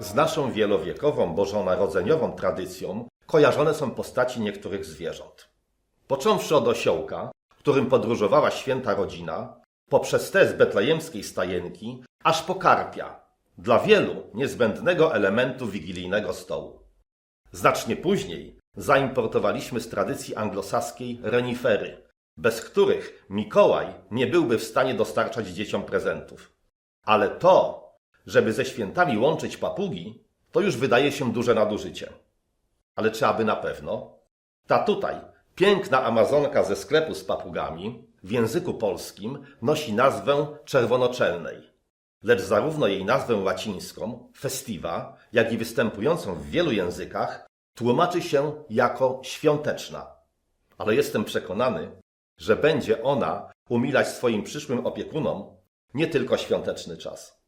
Z naszą wielowiekową bożonarodzeniową tradycją kojarzone są postaci niektórych zwierząt. Począwszy od osiołka, którym podróżowała święta rodzina, poprzez te z betlejemskiej stajenki, aż po karpia, dla wielu niezbędnego elementu wigilijnego stołu. Znacznie później zaimportowaliśmy z tradycji anglosaskiej renifery, bez których Mikołaj nie byłby w stanie dostarczać dzieciom prezentów. Ale to, żeby ze świętami łączyć papugi, to już wydaje się duże nadużycie. Ale czy aby na pewno? Ta tutaj, piękna Amazonka ze sklepu z papugami, w języku polskim nosi nazwę czerwonoczelnej. Lecz zarówno jej nazwę łacińską, festiva, jak i występującą w wielu językach, tłumaczy się jako świąteczna. Ale jestem przekonany, że będzie ona umilać swoim przyszłym opiekunom nie tylko świąteczny czas.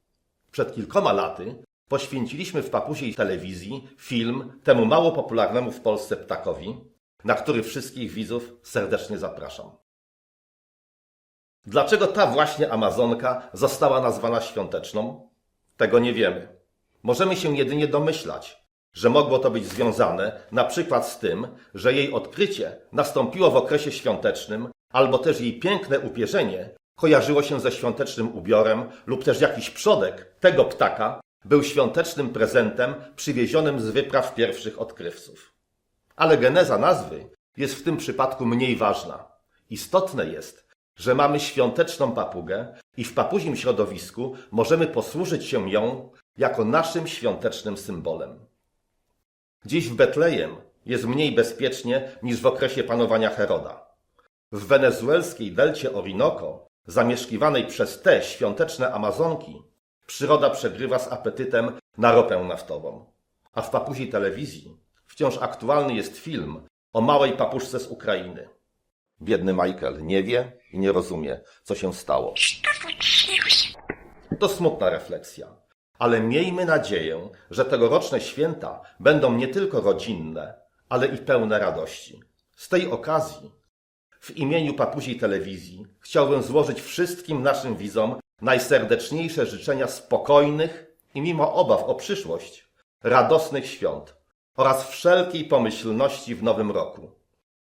Przed kilkoma laty poświęciliśmy w papusiej telewizji film temu mało popularnemu w Polsce ptakowi, na który wszystkich widzów serdecznie zapraszam. Dlaczego ta właśnie Amazonka została nazwana świąteczną? Tego nie wiemy. Możemy się jedynie domyślać, że mogło to być związane na przykład z tym, że jej odkrycie nastąpiło w okresie świątecznym, albo też jej piękne upierzenie kojarzyło się ze świątecznym ubiorem, lub też jakiś przodek tego ptaka był świątecznym prezentem przywiezionym z wypraw pierwszych odkrywców. Ale geneza nazwy jest w tym przypadku mniej ważna. Istotne jest, że mamy świąteczną papugę i w papuzim środowisku możemy posłużyć się ją jako naszym świątecznym symbolem. Dziś w Betlejem jest mniej bezpiecznie niż w okresie panowania Heroda. W wenezuelskiej delcie Orinoco, zamieszkiwanej przez te świąteczne Amazonki, przyroda przegrywa z apetytem na ropę naftową. A w papuziej telewizji wciąż aktualny jest film o małej papuszce z Ukrainy. Biedny Michael nie wie i nie rozumie, co się stało. To smutna refleksja, ale miejmy nadzieję, że tegoroczne święta będą nie tylko rodzinne, ale i pełne radości. Z tej okazji, w imieniu papuziej telewizji, chciałbym złożyć wszystkim naszym widzom najserdeczniejsze życzenia spokojnych i mimo obaw o przyszłość, radosnych świąt oraz wszelkiej pomyślności w nowym roku.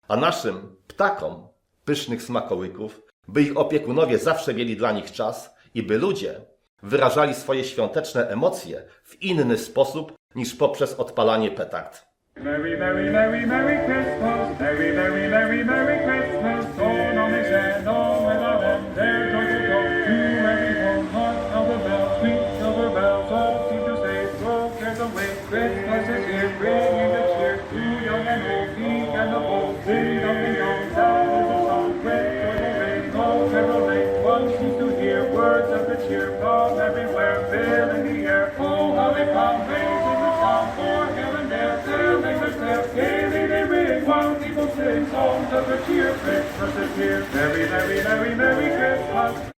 A naszym ptakom pysznych smakołyków, by ich opiekunowie zawsze mieli dla nich czas i by ludzie wyrażali swoje świąteczne emocje w inny sposób niż poprzez odpalanie petard. Merry, merry, merry, merry Christmas. Merry, merry, merry, merry from everywhere, filling the air. Oh, how they come, raising the sound for here and there, filling the clear. Gaily they ring, while people sing songs of good cheer. Christmas is here, merry, merry, merry, merry Christmas.